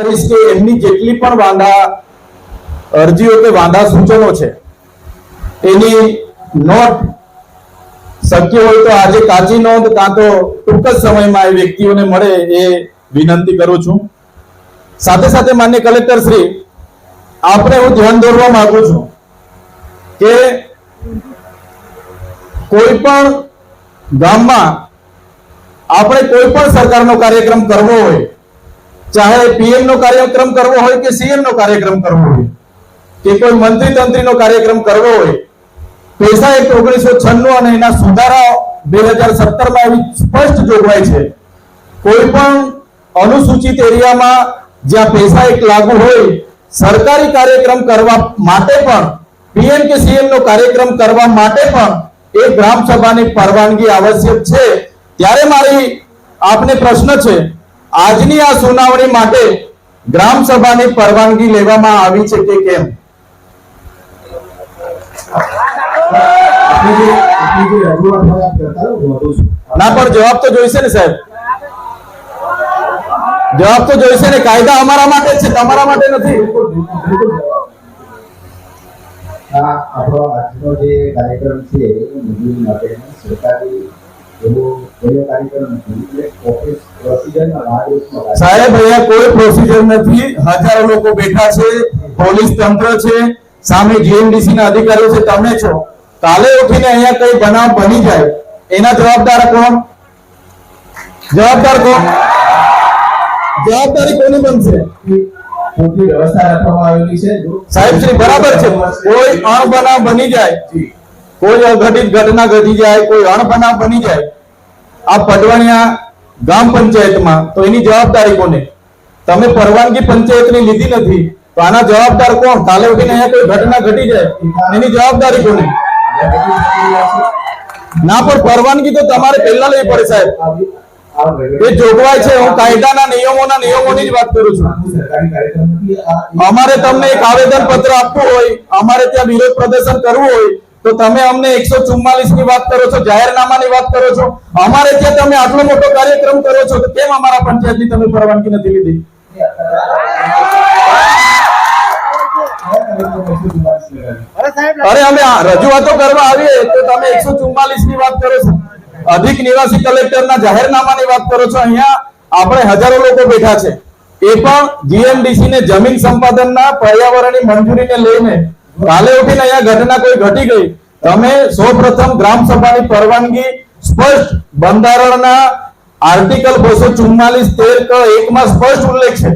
કરીશ કે એમની જેટલી પણ વાંધા, અરજીઓ કે વાંધા સૂચનો છે, એની નોટ શક્ય હોય તો આજે કાચી નોંધ કાં તો ટૂંક જ સમયમાં એ વ્યક્તિઓને મળે એ વિનંતી કરું છું. સાથે સાથે માન્ય કલેક્ટર શ્રી આપણે હું ધ્યાન દોરવા માંગુ છું કે કોઈ પણ ગામમાં આપણે કોઈ પણ સરકારનો કાર્યક્રમ કરવો હોય ચાહે પીએમ નો કાર્યક્રમ કરવો હોય કે સીએમ નો કાર્યક્રમ કરવો હોય, કે કોઈ મંત્રી તંત્રીનો કાર્યક્રમ કરવો હોય, પૈસા એક ઓગણીસો છન્નું અને એના સુધારા બે હજાર સત્તરમાં એવી સ્પષ્ટ જોગવાઈ છે. કોઈ પણ અનુસૂચિત એરિયામાં જ્યાં પૈસા એક લાગુ હોય, સરકારી કાર્યક્રમ કરવા માટે પણ પીએમ કે સીએમ નો કાર્યક્રમ કરવા માટે પણ એ ગ્રામ સભાની પરવાનગી આવશ્યક છે. ત્યારે મારી આપને પ્રશ્ન છે આજની આ સુનાવણી માટે ગ્રામ સભાની પરવાનગી લેવામાં આવી છે કે કેમ? ના પણ જવાબ તો જોઈશે ને સાહેબ. જવાબ તો જોઈશે ને કાયદા અમારા માટે છે તમારા માટે નથી. આપણો આજનો જે કાર્યક્રમ છે સરકારી સાહેબ અહીંયા કોઈ પ્રોસિજર નથી. હજારો લોકો બેઠા છે. પોલીસ તંત્ર છે. સામે જીએમડીસી ના અધિકારીઓ છે. તમે છો. કાલે ઉઠીને અહીંયા કઈ બનાવ બની જાય એના જવાબદાર કોણ? જવાબદાર કોણ? જવાબદારી કોની બનશે? વ્યવસ્થા રાખવામાં આવેલી છે. સાહેબ શ્રી બરાબર છે. કોઈ અણબનાવ બની જાય કોઈ અઘટિત ઘટના ઘટી જાય, કોઈ અણબના બની જાય, આ પટવાણિયા ગામ પંચાયતમાં, તો એની જવાબદારી કોને? તમે પરવાનગી પંચાયતની લીધી નથી, તો આના જવાબદાર કોણ? કાલે ઉઠીને અહીંયા કોઈ ઘટના ઘટી જાય, એની જવાબદારી કોને. ના, પણ પરવાનગી તો તમારે પહેલા લેવી પડે સાહેબ. એ જોગવાઈ છે, હું કાયદાના નિયમોના નિયમોની જ વાત કરું છું. અમારે તમને એક આવેદન પત્ર આપવું હોય, અમારે ત્યાં વિરોધ પ્રદર્શન કરવું હોય તો તમે અમને એકસો ચુમ્માલીસની વાત કરો છો, જાહેરનામાની વાત કરો છો. અમારે ત્યાં તમે આટલો મોટો કાર્યક્રમ કરો છો કેમ અમારા પંચાયતની તમે પરવાનગી નથી લીધી? અરે અમે રજૂઆતો કરવા આવીએ, તો તમે એકસો ચુમ્માલીસની વાત કરો છો. અધિક નિવાસી કલેક્ટરના જાહેરનામાની વાત કરો છો. અહીંયા આપણે હજારો લોકો બેઠા છે. એ પણ જીએમડીસી ને જમીન સંપાદનના પર્યાવરણની મંજૂરીને લઈને કાલે ઉઠીને અહીંયા ઘટના કોઈ ઘટી ગઈ. તમે સૌપ્રથમ ગ્રામ સભાની પરવાનગી સ્પષ્ટ બંધારણના આર્ટિકલ બસો ચુમ્માલીસ તેર ક એકમાં સ્પષ્ટ ઉલ્લેખ છે.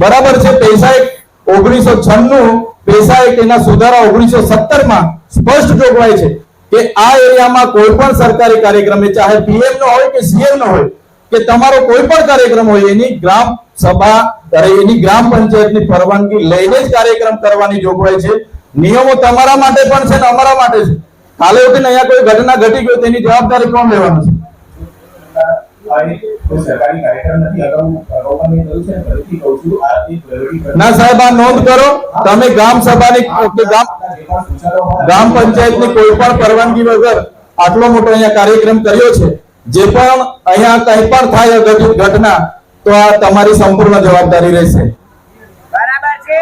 બરાબર છે, પૈસા એક ઓગણીસો છન્નું, પૈસા એક એના સુધારા ઓગણીસો સત્તરમાં સ્પષ્ટ જોગવાઈ છે કે આ એરિયામાં કોઈ પણ સરકારી કાર્યક્રમ ચાહે પીએમ નો હોય કે સીએમ નો હોય, કે તમારો કોઈ પણ કાર્યક્રમ હોય, એની ગ્રામ સભા એની ગ્રામ પંચાયતની પરવાનગી લઈને જ કાર્યક્રમ કરવાની જોગવાઈ છે. નિયમો તમારા માટે પણ છે ને અમારા માટે છે. કાલે ઉઠીને અહીંયા કોઈ ઘટના ઘટી ગઈ તેની જવાબદારી કોણ લેવાનું છે? ને સાહેબ, આ નોંધ કરો. તમે ગામ સભાની ગામ પંચાયતની કોઈ પણ પરવાનગી વગર આટલો મોટો અહીંયા કાર્યક્રમ કર્યો છે. જે પણ અહીંયા કંઈ પણ થાય અઘટિત ઘટના, તો આ તમારી સંપૂર્ણ જવાબદારી રહેશે. બરાબર છે.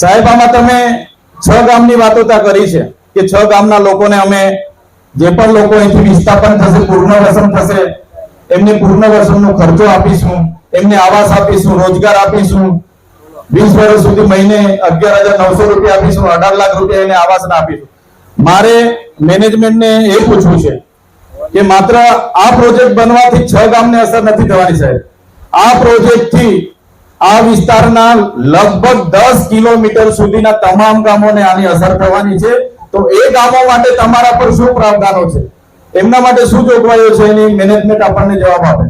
સાહેબ, આમાં તમે છ ગામની વાતો કરી છે કે છ ગામના લોકોને અમે જે પણ લોકો અહીંથી વિસ્થાપન થશે પૂર્ણવસન થશે, એમને પૂર્ણવસનનો ખર્ચો આપીશું, એમને આવાસ આપીશું, રોજગાર આપીશું. વીસ વર્ષ સુધી મહિને અગિયાર હજાર નવસો રૂપિયા આપીશું, અઢાર લાખ રૂપિયા એને આવાસના આપીશું. મારે મેનેજમેન્ટને એ પૂછવું છે કે માત્ર આ પ્રોજેક્ટ બનવાથી છ ગામને અસર નથી થવાની, સાહેબ. આ પ્રોજેક્ટથી આ વિસ્તારના લગભગ દસ કિલોમીટર સુધીના તમામ ગામોને આની અસર થવાની છે. તો એ ગામો માટે તમારા પર શું પ્રાવધાનો છે? એમના માટે શું જોગવાઈઓ છે? એની મેનેજમેન્ટ આપણને જવાબ આપે.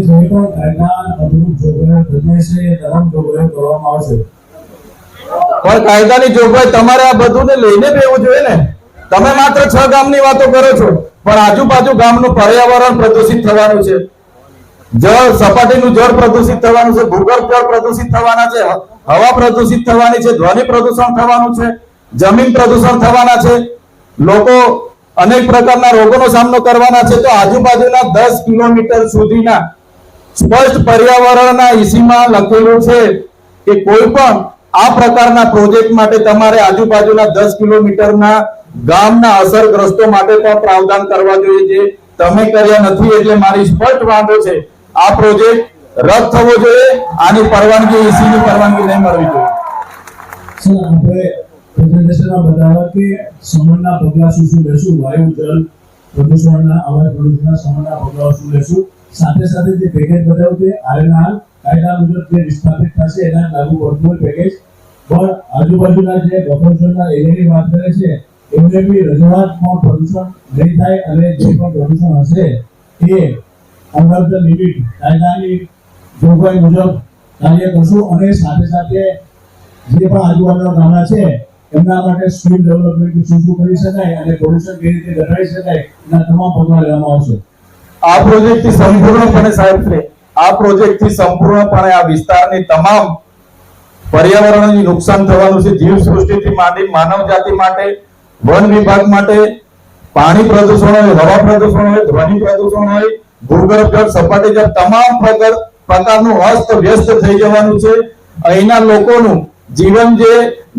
જે પણ છે કરવામાં આવશે. પણ કાયદાની જોગવાઈ તમારે આ બધું લઈને બેવું જોઈએ ને. તમે માત્ર છ ગામની વાતો કરો છો, પણ આજુબાજુ ગામનું પર્યાવરણ પ્રદૂષિત થવાનું છે. જળ સપાટીનું જળ પ્રદૂષિત થવાનું છે, ભૂગર્ભ જળ પ્રદૂષિત થવાના છે, હવા પ્રદૂષિત થવાની છે, ધ્વનિ પ્રદૂષણ થવાનું છે, જમીન પ્રદૂષણ થવાના છે. લોકો અનેક પ્રકારના રોગોનો સામનો કરવાના છે. તો આજુબાજુના દસ કિલોમીટર સુધીના સ્પષ્ટ પર્યાવરણના ઈસીમાં લખેલું છે કે કોઈ પણ આ પ્રકારના પ્રોજેક્ટ માટે તમારે આજુબાજુના દસ કિલોમીટરના ગામના અસરગ્રસ્તો માટે પણ પ્રાવધાન કરવા જોઈએ જે તમે કર્યા નથી એટલે મારી સ્પષ્ટ વાંધો છે. આ પ્રોજેક્ટ રદ થવો જોઈએ. આની પરવાનગી ઈસી ની પરવાનગી નહીં મળવી જોઈએ. સાથે સાથે જે પેકેજ બતાવ્યું તે હાલના કાયદા મુજબ જે વિસ્થાપિત થશે, એના લાગુ પડતું પેકેજ પણ આજુબાજુના જે બફર ઝોનના એરિયાની વાત કરે છે એમને બી રજૂઆતમાં પ્રદૂષણ નહીં થાય અને જે પણ પ્રદૂષણ હશે, એ અંડર ધ લિમિટ કાયદાની જોગવાઈ મુજબ કાર્ય કરશું અને સાથે સાથે જે પણ આજુબાજુના ગામડા છે, એમના માટે સ્કિલ ડેવલપમેન્ટ શું શું કરી શકાય અને પ્રદૂષણ કેવી રીતે ઘટાડી શકાય, એના તમામ પગલાં લેવામાં આવશે. આ પ્રોજેક્ટથી સંપૂર્ણપણે સાહેબ આ પ્રોજેક્ટથી સંપૂર્ણપણે આ વિસ્તારની તમામ પર્યાવરણને નુકસાન થવાનું છે, જીવ સૃષ્ટિથી માંડી માનવ જાતિ માટે, વન વિભાગ માટે, પાણી પ્રદૂષણ હોય, હવા પ્રદૂષણ હોય, ધ્વનિ પ્રદૂષણ હોય, ભૂગર્ભ સપાટી જળ તમામ પ્રકારનું અસ્ત વ્યસ્ત થઈ જવાનું છે. અહીંના લોકોનું જીવન જે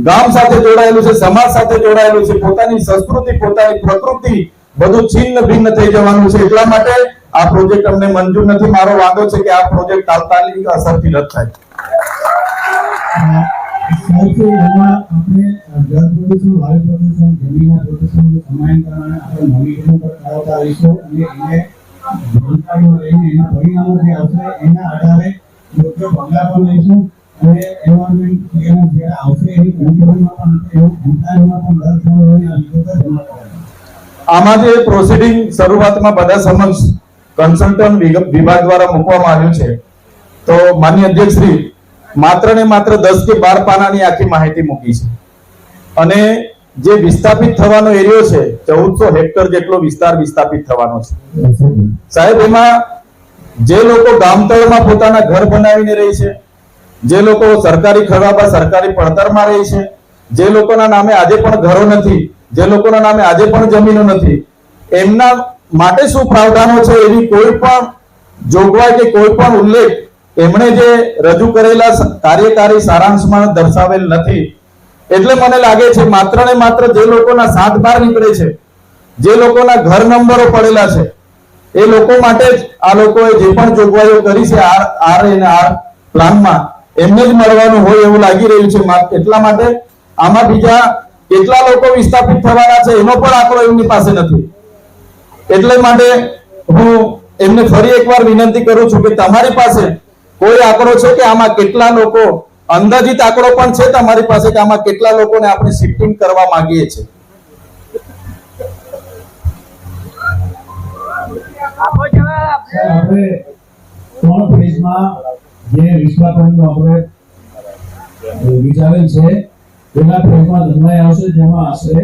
ગામ સાથે જોડાયેલું છે, સમાજ સાથે જોડાયેલું છે, પોતાની સંસ્કૃતિ, પોતાની પ્રકૃતિ બધું છિન્ન ભિન્ન થઈ જવાનું છે. એટલા માટે આ પ્રોજેક્ટ અમને મંજૂર નથી. મારો વાંધો છે કે આ પ્રોજેક્ટ તાત્કાલિક અસરથી રદ થાય. આમાં જે પ્રોસિડિંગ શરૂઆતમાં બધા સમક્ષ કન્સલ્ટન્ટ વિભાગ દ્વારા મૂકવામાં આવ્યું છે. તો માન્ય અધ્યક્ષ શ્રી માત્ર ને માત્ર દસ કે બાર પાનાની આખી માહિતી મૂકી છે. અને જે વિસ્થાપિત થવાનો એરિયો છે, ચૌદસો હેક્ટર જેટલો વિસ્તાર વિસ્થાપિત થવાનો છે. સાહેબ, એમાં જે લોકો ગામતળમાં પોતાના ઘર બનાવીને રહે છે, જે લોકો સરકારી ખરાબા સરકારી પડતરમાં રહે છે, જે લોકોના નામે આજે પણ ઘરો નથી, જે લોકોના નામે આજે પણ જમીનો નથી, એમના માટે શું પ્રાવધાનો છે એવી કોઈ પણ જોગવાઈ કે કોઈ પણ ઉલ્લેખ એમણે જે રજૂ કરેલા કાર્યકારી સારાંશમાં દર્શાવેલ નથી. એટલે મને લાગે છે માત્ર ને માત્ર જે લોકોના સાત બાર નીકળે છે, જે લોકોના ઘર નંબરો પડેલા છે, એ લોકો માટે જ આ લોકોએ જે પણ જોગવાઈઓ કરી છે આર આર અને આર પ્લાનમાં, એમને જ મળવાનું હોય એવું લાગી રહ્યું છે એટલા માટે આમાં બીજા કેટલા લોકો વિસ્થાપિત થવાના છે એનો પણ આંકડો એમની પાસે નથી. એટલે માટે હું એમને ફરી એકવાર વિનંતી કરું છું કે તમારી પાસે કોઈ આંકડો છે કે આમાં કેટલા લોકો, અંદાજિત આંકડો પણ છે તમારી પાસે કે આમાં કેટલા લોકોને આપણે શિફ્ટિંગ કરવા માંગીએ છીએ? આપણે ત્રણ ફેઝમાં છે તેના ફેઝમાં આવશે જેમાં આશરે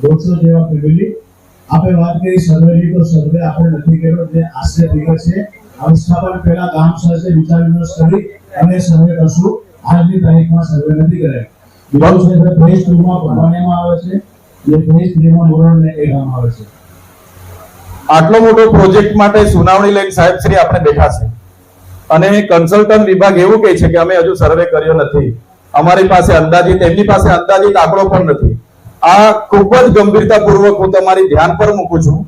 દોઢસો જેવા ફેમિલી આપણે વાત કરી સર્વેની તો સર્વે આપણે નથી કર્યો જે આશરે દિવસ છે આ વિસ્થાપન પહેલા ગામ સાથે વિચાર વિમર્શ કરી અને સર્વે કરશું. આજની તારીખમાં સર્વે નથી કરાય. બીજું છે ફેઝ ટુમાં ભવાનીમાં આવે છે. જે ફેઝ થ્રીમાં મોરડ ને એ ગામ આવે છે. આટલો મોટો પ્રોજેક્ટ માટે સુનાવણી લઈને સાહેબ શ્રી આપણે બેઠા છે. અને કન્સલ્ટન્ટ વિભાગ એવું કહે છે કે અમે હજુ સર્વે કર્યો નથી. અમારી પાસે અંદાજિત, એમની પાસે અંદાજિત આંકડો પણ નથી. આ ખૂબ જ ગંભીરતાપૂર્વક હું તમારી ધ્યાન પર મૂકું છું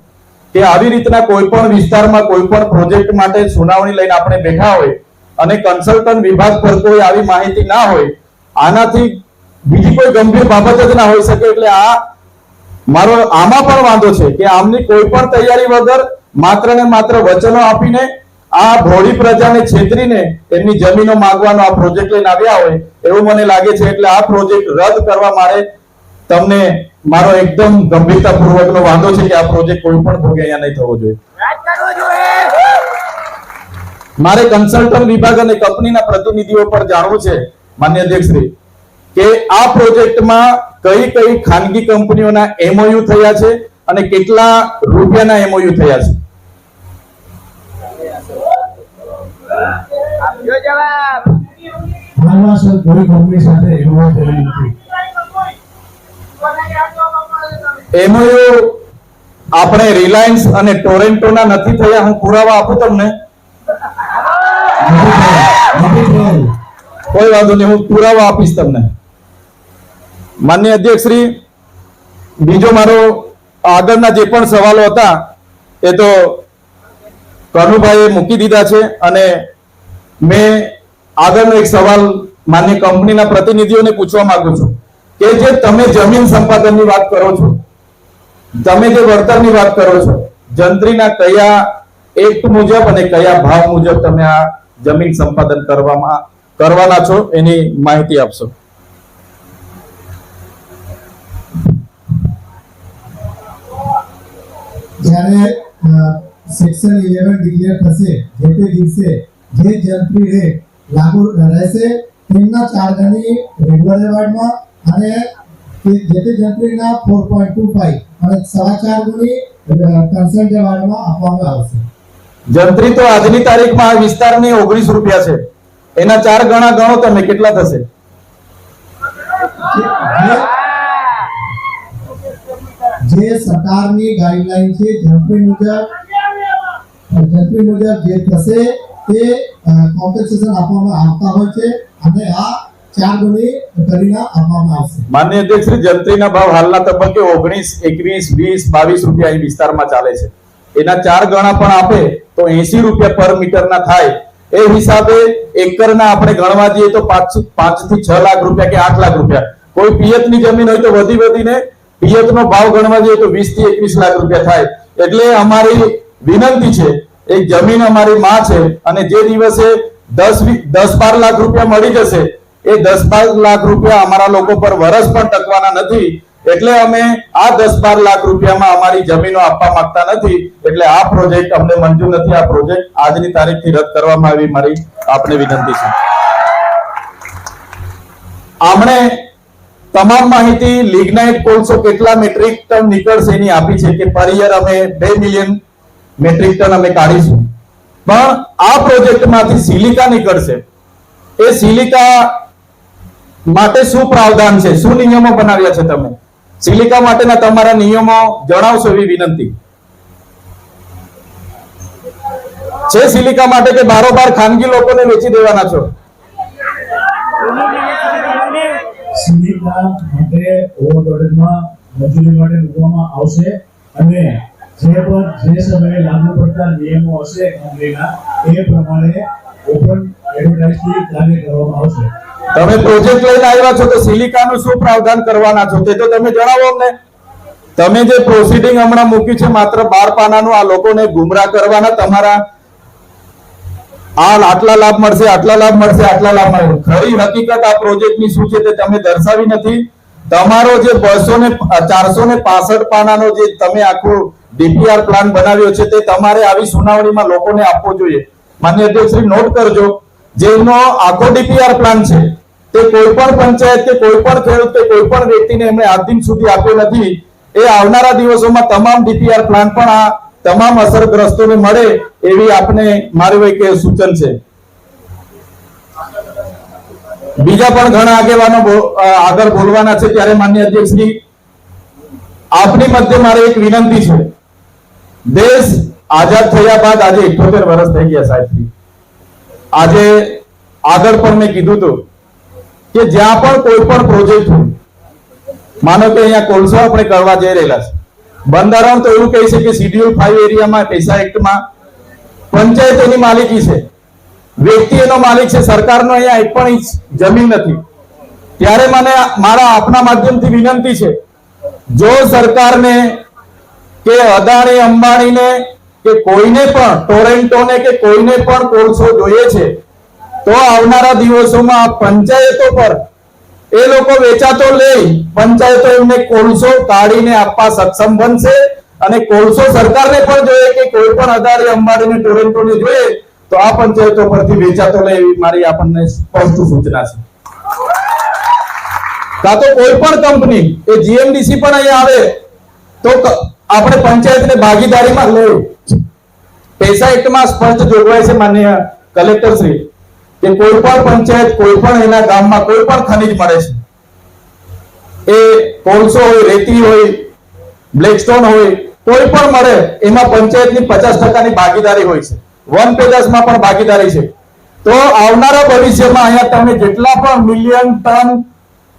કે આવી રીતના કોઈ પણ વિસ્તારમાં કોઈ પણ પ્રોજેક્ટ માટે સુનાવણી લઈને આપણે બેઠા હોય અને કન્સલ્ટન્ટ વિભાગ પર કોઈ આવી માહિતી ના હોય, આનાથી બીજી કોઈ ગંભીર બાબત જ ના હોઈ શકે એટલે આ મારો આમાં પણ વાંધો છે કે આમની કોઈ પણ તૈયારી વગર માત્ર ને માત્ર વચનો આપીને આ ભોળી પ્રજાને છેતરીને એમની જમીનો માંગવાનો આ પ્રોજેક્ટ લઈને આવ્યા હોય, એવું મને લાગે છે એટલે આ પ્રોજેક્ટ રદ કરવા મારે તમને મારો એકદમ ગંભીરતાપૂર્વકનો વાંધો છે કે આ પ્રોજેક્ટ કોઈ પણ ભોગે અહીંયા નહીં થવો જોઈએ. મારે કન્સલ્ટન્ટ વિભાગ અને કંપનીના પ્રતિનિધિઓ પર જાણવું છે માન્ય અધ્યક્ષશ્રી કે આ પ્રોજેક્ટમાં કઈ કઈ ખાનગી કંપનીઓના એમઓયુ થયા છે અને કેટલા રૂપિયાના એમઓયુ થયા છે? જવાબ. હાલમાં સર કોઈ કંપની સાથે એમઓયુ થયેલ નથી. એમઓયુ આપણે રિલાયન્સ અને ટોરેન્ટોના નથી થયા, હું પુરાવા આપું તમને. કોઈ વાંધો નહીં, હું પુરાવા આપીશ તમને માન્ય અધ્યક્ષ શ્રી બીજો મારો આગળના જે પણ સવાલો હતા, એ તો કનુભાઈએ મૂકી દીધા છે અને મેં આગળનો એક સવાલ માન્ય કંપનીના પ્રતિનિધિઓને પૂછવા માંગુ છું કે જે તમે જમીન સંપાદનની વાત કરો છો, તમે જે વળતરની વાત કરો છો, જંત્રીના કયા એક્ટ મુજબ અને કયા ભાવ મુજબ તમે આ જમીન સંપાદન કરવામાં, કરવાના છો એની માહિતી આપશો. જ્યારે સેક્શન ઇલેવન ડિક્લેર થશે, જે તે દિવસે જે જંત્રી રેટ લાગુ રહેશે, તેમના ચાર્જની રેગ્યુલર એવાર્ડમાં અને તે- જે જંત્રીના ફોર પોઈન્ટ ટુ ફાઈવ અને ચાર ગુણી કન્સલ્ટ એવાર્ડમાં આપવામાં આવશે. જંત્રી તો આજની તારીખમાં આ વિસ્તારની ઓગણીસ રૂપિયા છે. એના ચાર ગણા ગણો તમે કેટલા થશે? જે સરકારની ગાઈડલાઈન છે જંત્રી મુજબ જંત્રી મુજબ જે થશે તે કોમ્પન્સેશન આપવામાં આવતા હોય છે. અને આ માન્ય અધ્યક્ષ શ્રી, જંત્રીના ભાવ હાલના તબક્કે ઓગણીસ, એકવીસ, વીસ, બાવીસ રૂપિયા અહીં વિસ્તારમાં ચાલે છે. એના ચાર ગણા પણ આપે તો એસી રૂપિયા પર મીટરના થાય. એ હિસાબે એકરના આપણે ગણવા જઈએ તો પાંચ પાંચથી છ લાખ રૂપિયા કે આઠ લાખ રૂપિયા. કોઈ પિયતની જમીન હોય તો વધી વધીને પિયત નો ભાવ ગણવા જઈએ તો વીસથી એકવીસ લાખ રૂપિયા થાય. એટલે અમારી વિનંતી છે, એક જમીન અમારી માં છે અને જે દિવસે દસ દસ બાર લાખ રૂપિયા મળી જશે એ દસ બાર લાખ રૂપિયા અમારા લોકો પર વરસ પણ ટકવાના નથી. એટલે અમે આ દસ બાર લાખ રૂપિયામાં અમારી જમીનો આપવા માંગતા નથી. એટલે આ પ્રોજેક્ટ અમને મંજૂર નથી. આ પ્રોજેક્ટ આજની તારીખથી રદ કરવામાં આવી. મારી આપને વિનંતી છે. આમણે તમામ માહિતી લિગ્નાઇટ કોલસો કેટલા મેટ્રિક ટન નીકળશે એની આપી છે કે પર યર અમે બે મિલિયન મેટ્રિક ટન અમે કાઢીશું. પણ આ પ્રોજેક્ટમાંથી સિલિકા નીકળશે. એ સિલિકા માટે શું પ્રાવધાન છે? શું નિયમો બનાવ્યા છે તમે? સિલિકા માટેના તમારા નિયમો જણાવશો એવી વિનંતી. છે સિલિકા માટે કે બારોબાર ખાનગી લોકોને વેચી દેવાના છો? સિલિકા માટે ઓવરલોડેડમાં મંજૂરી માટે મૂકવામાં આવશે અને જે પણ જે સમયે લાગુ પડતા નિયમો હશે કંપનીના એ પ્રમાણે ઓપન એડવર્ટાઇઝથી કાર્ય કરવામાં આવશે. તમે પ્રોજેક્ટ લઈને આવ્યા છો તો સિલિકાનું શું પ્રાવધાન કરવાના છો તે તો તમે જણાવો અમને. તમે જે પ્રોસિડિંગ હમણાં મૂકી છે માત્ર બાર પાનાનું આ લોકોને ગુમરાહ કરવાના તમારા. આ આટલા લાભ મળશે, આટલા લાભ મળશે, આટલા લાભ મળશે. ખરી હકીકત આ પ્રોજેક્ટની શું છે તે તમે દર્શાવી નથી. તમારો જે બસો ને ચારસો ને પાસઠ પાનાનો જે તમે આખું ડીપીઆર પ્લાન બનાવ્યો છે તે તમારે આવી સુનાવણીમાં લોકોને આપવો જોઈએ. માન્ય અધ્યક્ષશ્રી નોટ કરજો. જેનો આખો ડીપીઆર પ્લાન છે, તે કોઈ પણ પંચાયત કે કોઈ પણ ખેડૂત કે કોઈ પણ વ્યક્તિને એમણે આજ સુધી આપ્યો નથી. એ આવનારા દિવસોમાં તમામ ડીપીઆર પ્લાન પણ આ તમામ અસરગ્રસ્તોને મળે એવી આપને મારું એક સૂચન છે. બીજા પણ ઘણા આગેવાનો આગળ બોલવાના છે, ત્યારે માન્ય અધ્યક્ષની આપની મધ્ય મારે એક વિનંતી છે. દેશ આઝાદ થયા બાદ આજે 78 વર્ષ થઈ ગયા સાહેબજી આજે આગળ પણ મેં કીધું હતું કે જ્યાં પણ કોઈ પણ પ્રોજેક્ટ માનો કે અહીંયા કોલસો આપણે કરવા જઈ રહેલા છે, બંધારણ તો એવું કહે છે કે શિડ્યુલ ફાઈવ એરિયામાં પૈસા એક્ટમાં પંચાયત એની માલિકી છે વ્યક્તિ એનો માલિક છે, સરકારનો અહીંયા એક પણ ઇંચ જમીન નથી. ત્યારે મને મારા આપના માધ્યમથી વિનંતી છે, જો સરકારને કે અદાણી, અંબાણીને કે કોઈને પણ, ટોરેન્ટોને કે કોઈને પણ કોલસો જોઈએ છે, તો આવનારા દિવસોમાં પંચાયતો પર એ લોકો વેચાતો લઈ પંચાયતો એમને કોલસો કાઢીને આપવા સક્ષમ બનશે અને કોલસો સરકારને પણ જોઈએ કે કોઈ પણ અદાણી અંબાણીને ટોરેન્ટોને જોઈએ, તો આ પંચાયતો પરથી વેચાતો લે એવી મારી આપણને સ્પષ્ટ સૂચના છે. કાં તો કોઈ પણ કંપની, એ જીએમડીસી પણ અહીંયા આવે તો આપણે પંચાયતને ભાગીદારીમાં લેવું પૈસા એક્ટમાં સ્પષ્ટ જોગવાઈ છે માન્ય કલેક્ટર શ્રી, કે કોઈ પણ પંચાયત, કોઈ પણ એના ગામમાં કોઈ પણ ખનીજ મળે છે. એ કોલસો હોય, રેતી હોય, બ્લેકસ્ટોન હોય, કોઈ પણ મળે, એમાં પંચાયતની પચાસ ટકાની ભાગીદારી હોય છે. વન પેદાશમાં પણ ભાગીદારી છે. તો આવનારા ભવિષ્યમાં અહીંયા તમે જેટલા પણ મિલિયન ટન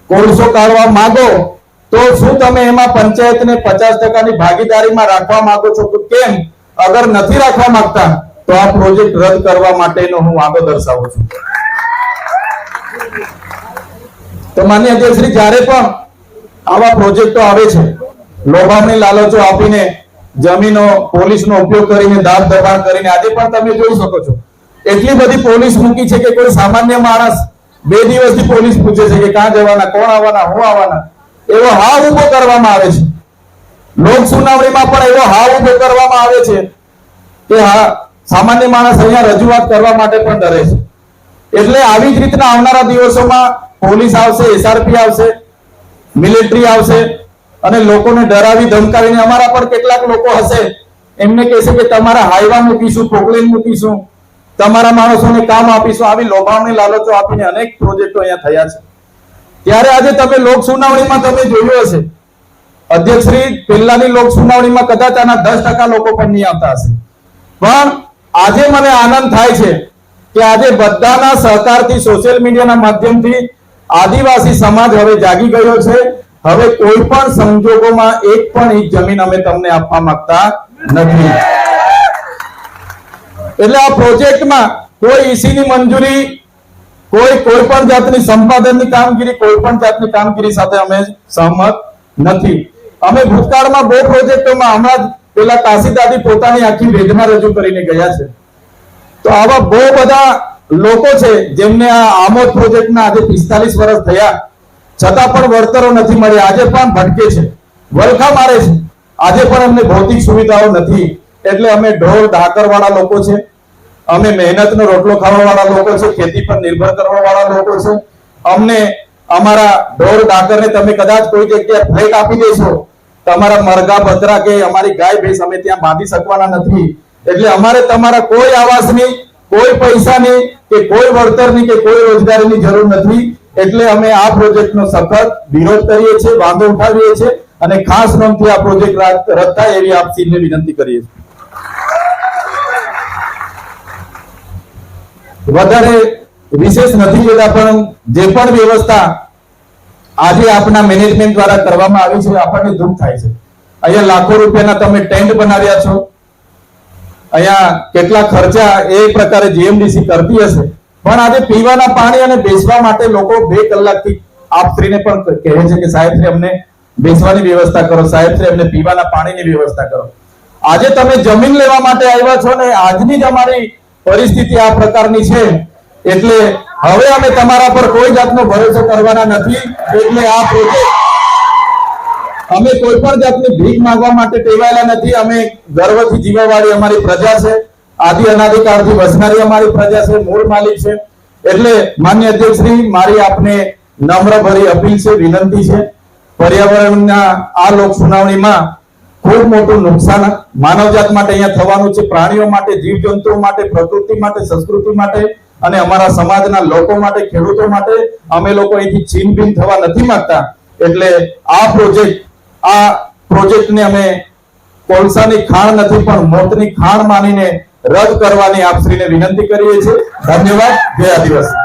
કોલસો કાઢવા માંગો તો શું તમે એમાં પંચાયતને પચાસ ટકાની ભાગીદારીમાં રાખવા માંગો છો? કે કેમ? અગર નથી રાખવા માંગતા, તો આ પ્રોજેક્ટ રદ કરવા માટેનો હું વાંધો દર્શાવું છું. તો માન્ય અધ્યક્ષશ્રી, જ્યારે પણ આવા પ્રોજેક્ટો આવે છે, લોભામણી લાલચો આપીને જમીનો પોલીસનો ઉપયોગ કરીને દાબ દબાણ કરીને, આજે પણ તમે જોઈ શકો છો, એટલી બધી પોલીસ મૂકી છે કે કોઈ સામાન્ય માણસ બે દિવસથી પોલીસ પૂછે છે કે, ક્યાં જવાના? કોણ આવવાના? હું આવવાના? એવો હાવ ઊભો કરવામાં આવે છે. લોક સુનાવણીમાં પણ એવો હાવ ઊભો કરવામાં આવે છે કે હા, સામાન્ય માણસ અહીંયા રજૂઆત કરવા માટે પણ ડરે છે. એટલે આવી જ રીતના આવનારા દિવસોમાં પોલીસ આવશે એસઆરપી આવશે, મિલિટરી આવશે અને લોકોને ડરાવી ધમકાવીને અમારા પર કેટલાક લોકો હશે. એમને કહેશે કે તમારા હાઈવા મૂકીશું, પોકલેન મૂકીશું, તમારા માણસોને કામ આપીશું. આવી લોભામણી લાલચો આપીને અનેક પ્રોજેક્ટો અહીંયા થયા છે. ત્યારે આજે તમે લોક સુનાવણીમાં તમે જોયું હશે. અધ્યક્ષશ્રી પહેલાની લોક સુનાવણીમાં કદાચ આના દસ લોકો પણ નહીં આવતા હશે. પણ આજે મને આનંદ થાય છે કે આજે બધાના સહકારથી સોશિયલ મીડિયાના માધ્યમથી આદિવાસી સમાજ હવે જાગી ગયો છે. હવે કોઈ પણ સંજોગોમાં એક પણ એક જમીન અમે તમને આપવા માંગતા નથી. એટલે આ પ્રોજેક્ટમાં કોઈ ઈસીની મંજૂરી કોઈ કોઈ પણ જાતની સંપાદનની કામગીરી, કોઈ પણ જાતની કામગીરી સાથે અમે સહમત નથી. અમે ભૂતકાળમાં બહુ પ્રોજેક્ટોમાં હમણાં પેલા કાશીદાદી પોતાની આખી વેદના રજૂ કરીને ગયા છે. તો આવા બહુ બધા લોકો છે જેમને આ આમોદ પ્રોજેક્ટના આજે પિસ્તાલીસ વર્ષ થયા. છતાં પણ વળતરો નથી મળ્યા આજે પણ ભટકે છે. વલખા મારે છે. આજે પણ અમને ભૌતિક સુવિધાઓ નથી. એટલે અમે ઢોર વાળા લોકો છે. અમે મહેનતનો રોટલો ખાવા લોકો છો, ખેતી પર નિર્ભર કરવા લોકો છો. અમને અમારા ઢોર ડાકરને તમે કદાચ કોઈ જગ્યાએ ફ્લેટ આપી દેશો તમારા મરઘા બકરા કે અમારી ગાય ભેંસ અમે ત્યાં બાંધી શકવાના નથી. એટલે અમારે તમારા કોઈ આવાસની, કોઈ પૈસાની કે કોઈ વળતરની કે કોઈ રોજગારીની જરૂર નથી. એટલે અમે આ પ્રોજેક્ટનો સખત વિરોધ કરીએ છીએ, વાંધો ઉઠાવીએ છીએ અને ખાસ નોંધથી આ પ્રોજેક્ટ રદ થાય એવી આપ વિનંતી કરીએ છીએ. વધારે વિશેષ નથી જોતા, પણ જે પણ વ્યવસ્થા આજે આપના મેનેજમેન્ટ દ્વારા કરવામાં આવી છે, આપણને દુઃખ થાય છે. અહીંયા લાખો રૂપિયાના તમે ટેન્ટ બનાવ્યા છો. અહીંયા કેટલા ખર્ચા એ પ્રકારે જીએમડીસી કરતી હશે. પણ આજે પીવાના પાણી અને બેસવા માટે લોકો બે કલાકથી આપ શ્રીને પણ કહે છે કે સાહેબ શ્રી, અમને બેસવાની વ્યવસ્થા કરો, સાહેબ શ્રી, અમને પીવાના પાણીની વ્યવસ્થા કરો. આજે તમે જમીન લેવા માટે આવ્યા છો ને આજની જ અમારી પરિસ્થિતિ આ પ્રકારની છે. એટલે હવે અમે તમારા પર કોઈ જાતનો ભરોસો કરવાના નથી. એટલે આ પ્રોજેક્ટ અમે કોઈ પણ જાતની ભીખ માંગવા માટે ટેવાયેલા નથી. અમે ગર્વથી જીવાવાળી અમારી પ્રજા છે. આદિ અનાધિકારથી વસનારી અમારી પ્રજા છે. મૂળ માલિક છે. એટલે માન્ય અધ્યક્ષશ્રી મારી આપને નમ્ર ભરી અપીલ છે, વિનંતી છે. પર્યાવરણના આ લોક સુનાવણીમાં ખૂબ મોટું નુકસાન માનવજાત માટે અહીંયા થવાનું છે. પ્રાણીઓ માટે, જીવજંતુઓ માટે, પ્રકૃતિ માટે, સંસ્કૃતિ માટે અને અમારા સમાજના લોકો માટે, ખેડૂતો માટે અમે લોકો અહીંથી છીનભીન થવા નથી માંગતા. એટલે આ પ્રોજેક્ટ, આ પ્રોજેક્ટને અમે કોલસાની ખાણ નથી, પણ મોતની ખાણ માનીને રદ કરવાની આપશ્રીને વિનંતી કરીએ છીએ. ધન્યવાદ. જય આદિવાસી.